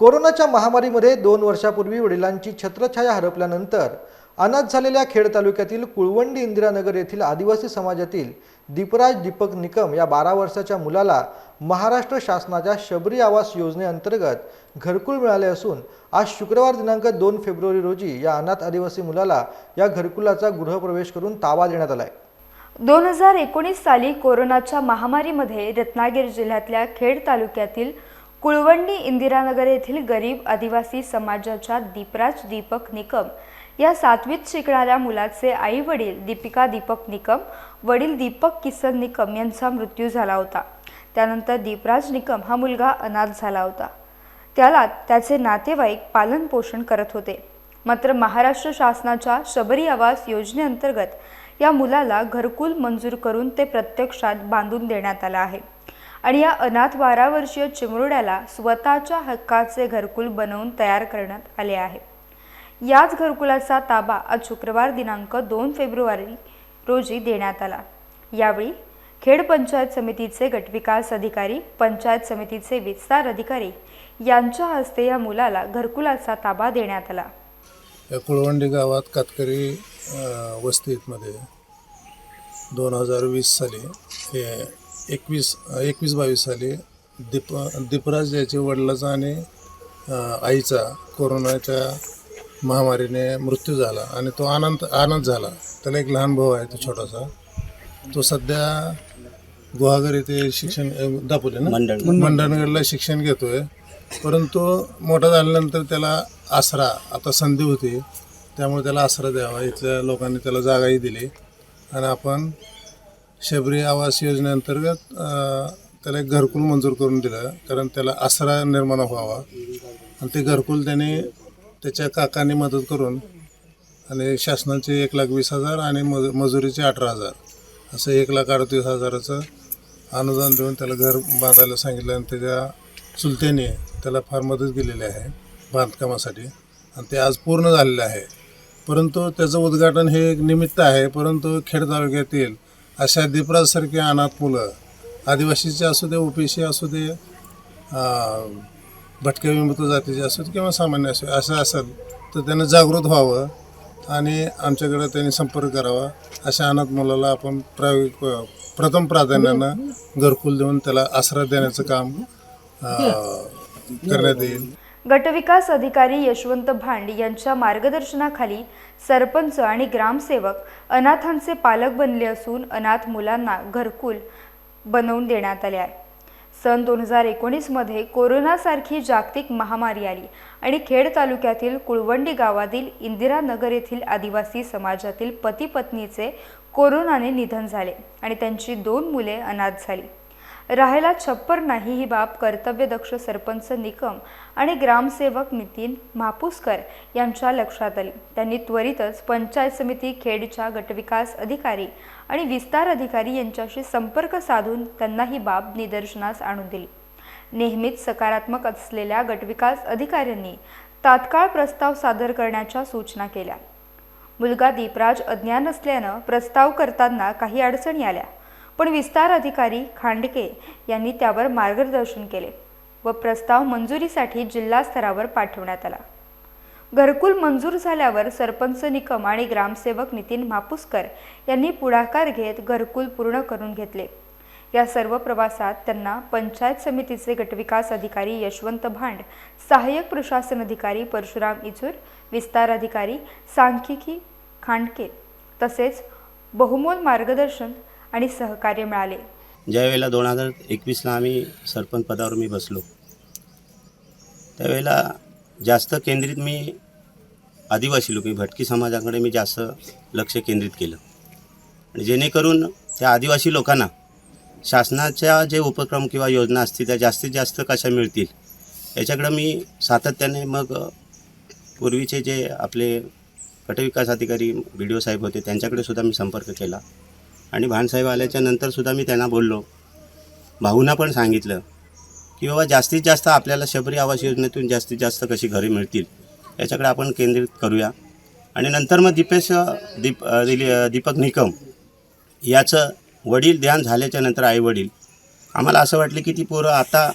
कोरोनाच्या महामारीमध्ये दोन वर्षापूर्वी वडिलांची छत्रछाया हरपल्यानंतर अनाथ झालेल्या खेड तालुक्यातील कुळवंडी इंदिरानगर येथील आदिवासी समाजातील दीपराज दीपक निकम या बारा वर्षाच्या मुलाला महाराष्ट्र शासनाच्या शबरी आवास योजनेअंतर्गत घरकुल मिळाले असून आज शुक्रवार दिनांक दोन फेब्रुवारी रोजी या अनाथ आदिवासी मुलाला या घरकुलाचा गृहप्रवेश करून ताबा देण्यात आला आहे दोन हजार एकोणीस साली कोरोनाच्या महामारीमध्ये रत्नागिरी जिल्ह्यातल्या खेड तालुक्यातील कुळवंडी इंदिरानगर येथील गरीब आदिवासी समाजाच्या दीपराज दीपक निकम या सातवीत शिकणाऱ्या मुलाचे आई वडील दीपिका दीपक निकम वडील दीपक किसन निकम यांचा मृत्यू झाला होता. त्यानंतर दीपराज निकम हा मुलगा अनाथ झाला होता. त्याला त्याचे नातेवाईक पालन पोषण करत होते. मात्र महाराष्ट्र शासनाच्या शबरी आवास योजनेअंतर्गत या मुलाला घरकुल मंजूर करून ते प्रत्यक्षात बांधून देण्यात आलं आहे. आणि या अनाथ बारा वर्षीय चिमुरड्याला स्वतःच्या हक्काचे घरकुल बनवून तयार करण्यात आले आहे. याच घरकुलाचा ताबा आज शुक्रवार दिनांक दोन फेब्रुवारी रोजी देण्यात आला. यावेळी खेड पंचायत समितीचे गटविकास अधिकारी पंचायत समितीचे विस्तार अधिकारी यांच्या हस्ते या मुलाला घरकुलाचा ताबा देण्यात आला. या कुळवंडी गावात कातकरी वस्तीमध्ये दोन हजार वीस साली हे एकवीस एकवीस बावीस साली दीप दीपराज याचे वडिलाचा आणि आईचा कोरोनाच्या महामारीने मृत्यू झाला आणि तो आनंद आनंद झाला. त्याला एक लहान भाऊ आहे तो छोटासा. तो सध्या गुहागर येथे शिक्षण दापोली ना? मंडणगडला शिक्षण घेतोय. परंतु मोठा झाल्यानंतर त्याला आसरा आता संधी होती. त्यामुळे त्याला आसरा द्यावा. इथल्या लोकांनी त्याला जागाही दिली. आणि आपण शबरी आवास योजनेअंतर्गत त्याला एक घरकुल मंजूर करून दिलं कारण त्याला आसरा निर्माण व्हावा. आणि ते घरकुल त्याने त्याच्या काकांनी मदत करून आणि शासनाचे एक लाख वीस हजार आणि मज मजुरीचे अठरा हजार असं एक लाख अडतीस हजाराचं अनुदान देऊन त्याला घर बांधायला सांगितलं आणि त्याच्या चुलत्याने त्याला फार मदत केलेली आहे बांधकामासाठी. आणि ते आज पूर्ण झालेलं आहे. परंतु त्याचं उद्घाटन हे एक निमित्त आहे परंतु खेड तालुक्यातील अशा दीपराजसारखी अनाथ मुलं आदिवासीचे असू दे ओबीसी असू दे भटक्या विमुक्त जातीचे असू दे किंवा सामान्य असू असं असेल तर त्यानं जागृत व्हावं आणि आमच्याकडे त्यांनी संपर्क करावा. अशा अनाथ मुलाला आपण प्रायोगिक प्रथम प्राधान्यानं घरकुल देऊन त्याला आसरा देण्याचं काम करण्यात येईल. गटविकास अधिकारी यशवंत भांड यांच्या मार्गदर्शनाखाली सरपंच आणि ग्रामसेवक अनाथांचे पालक बनले असून अनाथ मुलांना घरकुल बनवून देण्यात आले आहे. सन दोन हजार एकोणीसमध्ये कोरोनासारखी जागतिक महामारी आली आणि खेड तालुक्यातील कुळवंडी गावातील इंदिरानगर येथील आदिवासी समाजातील पती पत्नीचे कोरोनाने निधन झाले आणि त्यांची दोन मुले अनाथ झाली. राहायला छप्पर नाही ही बाब कर्तव्यदक्ष सरपंच निकम आणि ग्रामसेवक नितीन म्हापुसकर यांच्या लक्षात आली. त्यांनी त्वरितच पंचायत समिती खेडच्या गटविकास अधिकारी आणि विस्तार अधिकारी यांच्याशी संपर्क साधून त्यांना ही बाब निदर्शनास आणून दिली. नेहमीच सकारात्मक असलेल्या गटविकास अधिकाऱ्यांनी तात्काळ प्रस्ताव सादर करण्याच्या सूचना केल्या. मुलगा दीपराज अज्ञान असल्यानं प्रस्ताव करताना काही अडचणी आल्या. पण विस्तार अधिकारी खांडके यांनी त्यावर मार्गदर्शन केले व प्रस्ताव मंजुरीसाठी जिल्हा स्तरावर पाठवण्यात आला. घरकुल मंजूर झाल्यावर सरपंच निकम आणि ग्रामसेवक नितीन मापुसकर यांनी पुढाकार घेत घरकुल पूर्ण करून घेतले. या सर्व प्रवासात त्यांना पंचायत समितीचे गटविकास अधिकारी यशवंत भांड सहाय्यक प्रशासन अधिकारी परशुराम इचूर विस्तार अधिकारी सांख्यिकी खांडके तसेच बहुमोल मार्गदर्शन आणि सहकार्य मिळाले. ज्यावेळेला दोन हजार एकवीसला आम्ही सरपंच पदावर मी बसलो त्यावेळेला जास्त केंद्रित मी आदिवासी लोक भटकी समाजाकडे मी जास्त लक्ष केंद्रित केलं. आणि जेणेकरून त्या आदिवासी लोकांना शासनाच्या जे उपक्रम किंवा योजना असतील त्या जास्तीत जास्त कशा मिळतील याच्याकडं मी सातत्याने मग पूर्वीचे जे आपले गटविकास अधिकारी बी डी ओ साहेब होते त्यांच्याकडे सुद्धा मी संपर्क केला. आणि भानसाहेब आल्याच्या नंतरसुद्धा मी त्यांना बोललो. भाऊंना पण सांगितलं की बाबा जास्तीत जास्त आपल्याला शबरी आवास योजनेतून जास्तीत जास्त कशी घरे मिळतील याच्याकडे आपण केंद्रित करूया. आणि नंतर मग दीपेश दीप दिली- दीपक निकम याचं वडील ध्यान झाल्याच्यानंतर आईवडील आम्हाला असं वाटलं की ती पोरं आता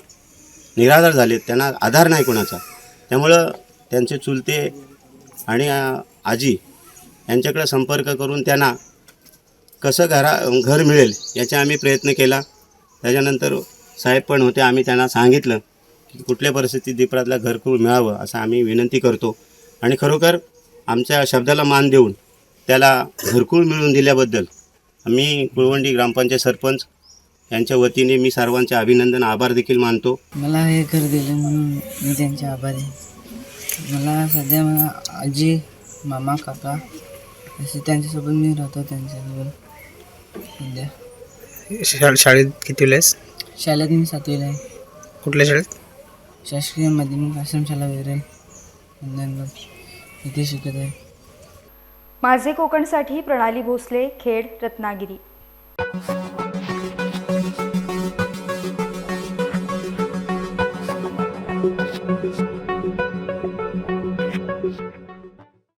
निराधार झालेत त्यांना आधार नाही कोणाचा. त्यामुळं त्यांचे चुलते आणि आजी यांच्याकडे संपर्क करून त्यांना कसं घरा घर मिळेल याचा आम्ही प्रयत्न केला. त्याच्यानंतर साहेब पण होते आम्ही त्यांना सांगितलं की कुठल्या परिस्थितीत दीपराजला घरकुल मिळावं असं आम्ही विनंती करतो. आणि खरोखर आमच्या शब्दाला मान देऊन त्याला घरकुल मिळवून दिल्याबद्दल मी कुळवंडी ग्रामपंचायत सरपंच यांच्या वतीने मी सर्वांचे अभिनंदन आभार देखील मानतो. मला हे घर दिलं म्हणून मी त्यांचे आभारी आहे. मला सध्या मला आजी मामा काका असे त्यांच्यासोबत मी राहतो त्यांच्यासोबत सध्या शा शाळेत कितीला आहेस? शाळेत मी सातवीला आहे. कुठल्या शाळेत? शासकीय माध्यमिक आश्रमशाला अंजनगाव इथे शिकत आहे. माझे कोकणसाठी प्रणाली भोसले खेड रत्नागिरी.